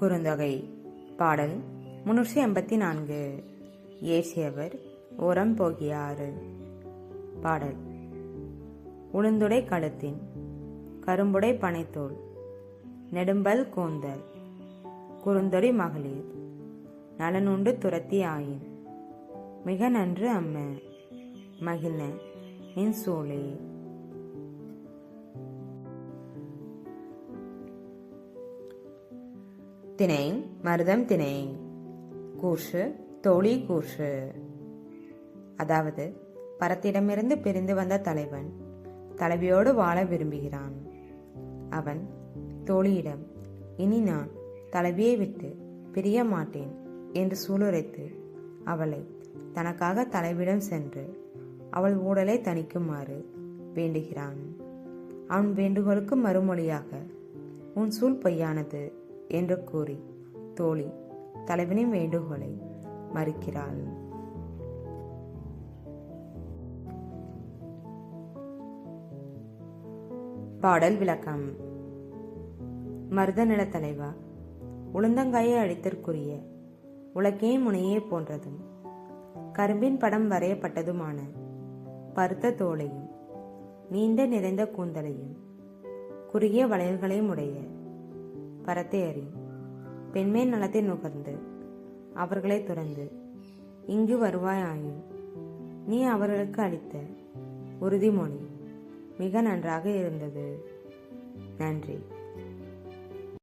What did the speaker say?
குறுந்தொகை. பாடல் முன்னூற்றி எண்பத்தி நான்கு. ஏசியவர் ஓரம் போகியாறு. பாடல் உளுந்துடை கழுத்தின் கரும்புடை பனைத்தோல் நெடும்பல் கூந்தல் குறுந்தொடி மகளிர் நலனுண்டு துரத்தி ஆயின் மிக நன்று அம்ம மகிழ்ன நின் சூழே. திணை மருதம் திணை. கூர்ஷு தோழி கூர்ஷு அதாவது பரத்திடமிருந்து பிரிந்து வந்த தலைவன் தலைவியோடு வாழ விரும்புகிறான். அவன் தோழியிடம் இனி நான் தலைவியை விட்டு பிரிய மாட்டேன் என்று சூளுரைத்து அவளை தனக்காக தலைவிடம் சென்று அவள் ஊடலை தணிக்குமாறு வேண்டுகிறான். அவன் வேண்டுகோளுக்கு மறுமொழியாக உன் சூழ் பொய்யானது. என்று கூறி தோழி தலைவனின் வேண்டுகோளை மறுக்கிறாள். பாடல் விளக்கம். மருத நில தலைவா உளுந்தங்காயை அழித்தற்குரிய உலக்கே முனையே போன்றதும் கரும்பின் படம் வரையப்பட்டதுமான பருத்த தோலையும் நீண்ட நிறைந்த கூந்தலையும் குறுகிய வளையல்களையும் உடைய பரத்தை அறி. பெண்மை நலத்தை நுகர்ந்து அவர்களை துறந்து இங்கு வருவாயாயின் நீ அவர்களுக்கு அளித்த உறுதிமொழி மிக நன்றாக இருந்தது. நன்றி.